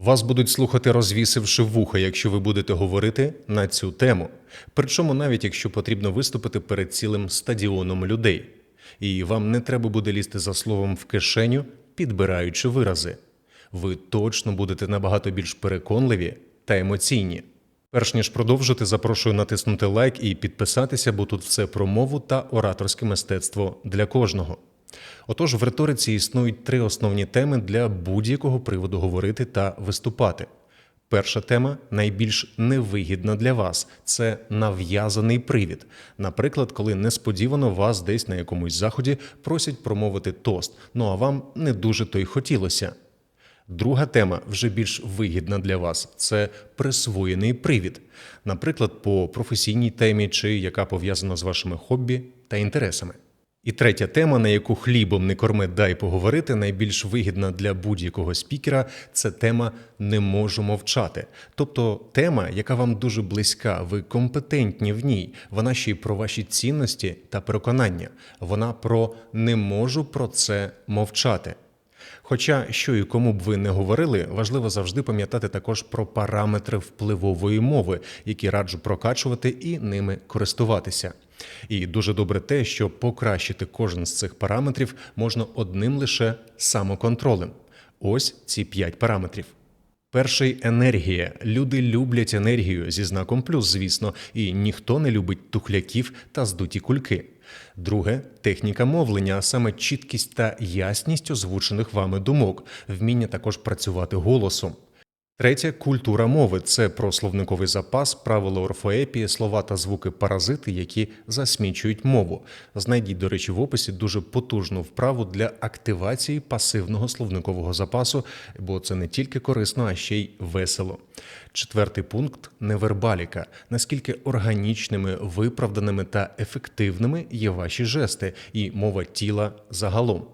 Вас будуть слухати, розвісивши вуха, якщо ви будете говорити на цю тему. Причому навіть якщо потрібно виступити перед цілим стадіоном людей. І вам не треба буде лізти за словом в кишеню, підбираючи вирази. Ви точно будете набагато більш переконливі та емоційні. Перш ніж продовжити, запрошую натиснути лайк і підписатися, бо тут все про мову та ораторське мистецтво для кожного. Отож, в риториці існують три основні теми для будь-якого приводу говорити та виступати. Перша тема найбільш невигідна для вас це нав'язаний привід. Наприклад, коли несподівано вас десь на якомусь заході просять промовити тост, ну а вам не дуже то й хотілося. Друга тема вже більш вигідна для вас це присвоєний привід, наприклад, по професійній темі чи яка пов'язана з вашими хобі та інтересами. І третя тема, на яку хлібом не корми дай поговорити, найбільш вигідна для будь-якого спікера, це тема не можу мовчати. Тобто тема, яка вам дуже близька, ви компетентні в ній. Вона ще й про ваші цінності та переконання. Вона про не можу про це мовчати. Хоча що і кому б ви не говорили, важливо завжди пам'ятати також про параметри впливової мови, які раджу прокачувати і ними користуватися. І дуже добре те, що покращити кожен з цих параметрів можна одним лише самоконтролем. Ось ці п'ять параметрів. Перший енергія. Люди люблять енергію зі знаком плюс, звісно, і ніхто не любить тухляків та здуті кульки. Друге техніка мовлення, а саме чіткість та ясність озвучених вами думок, вміння також працювати голосом. Третє культура мови це про словниковий запас, правила орфоепії, слова та звуки паразити, які засмічують мову. Знайдіть, до речі, в описі дуже потужну вправу для активації пасивного словникового запасу, бо це не тільки корисно, а ще й весело. Четвертий пункт невербаліка. Наскільки органічними, виправданими та ефективними є ваші жести і мова тіла загалом.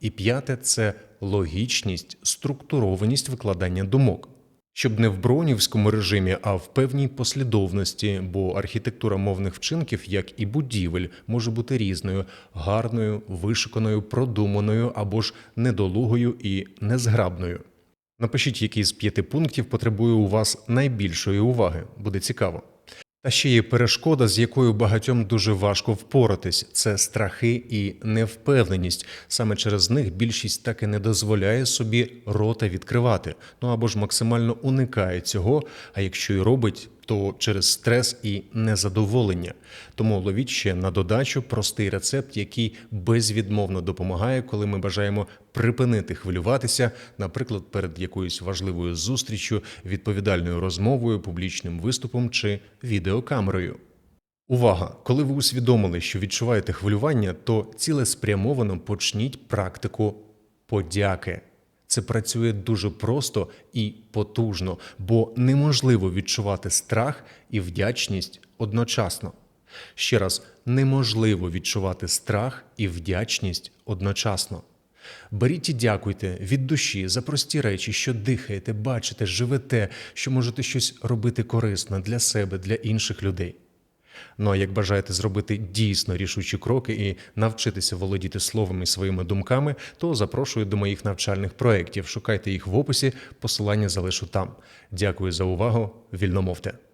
І п'яте це логічність, структурованість викладання думок. Щоб не в бронівському режимі, а в певній послідовності, бо архітектура мовних вчинків, як і будівель, може бути різною, гарною, вишуканою, продуманою або ж недолугою і незграбною. Напишіть, який з п'яти пунктів потребує у вас найбільшої уваги. Буде цікаво. Та ще є перешкода, з якою багатьом дуже важко впоратись це страхи і невпевненість. Саме через них більшість так і не дозволяє собі рота відкривати, ну або ж максимально уникає цього. А якщо й робить, то через стрес і незадоволення. Тому ловіть ще на додачу простий рецепт, який безвідмовно допомагає, коли ми бажаємо припинити хвилюватися, наприклад, перед якоюсь важливою зустрічю, відповідальною розмовою, публічним виступом чи відеокамерою. Увага! Коли ви усвідомили, що відчуваєте хвилювання, то цілеспрямовано почніть практику подяки. Це працює дуже просто і потужно, бо неможливо відчувати страх і вдячність одночасно. Ще раз, неможливо відчувати страх і вдячність одночасно. Беріть і дякуйте від душі за прості речі, що дихаєте, бачите, живете, що можете щось робити корисно для себе, для інших людей. Ну а як бажаєте зробити дійсно рішучі кроки і навчитися володіти словами і своїми думками, то запрошую до моїх навчальних проєктів. Шукайте їх в описі, посилання залишу там. Дякую за увагу. Вільномовте.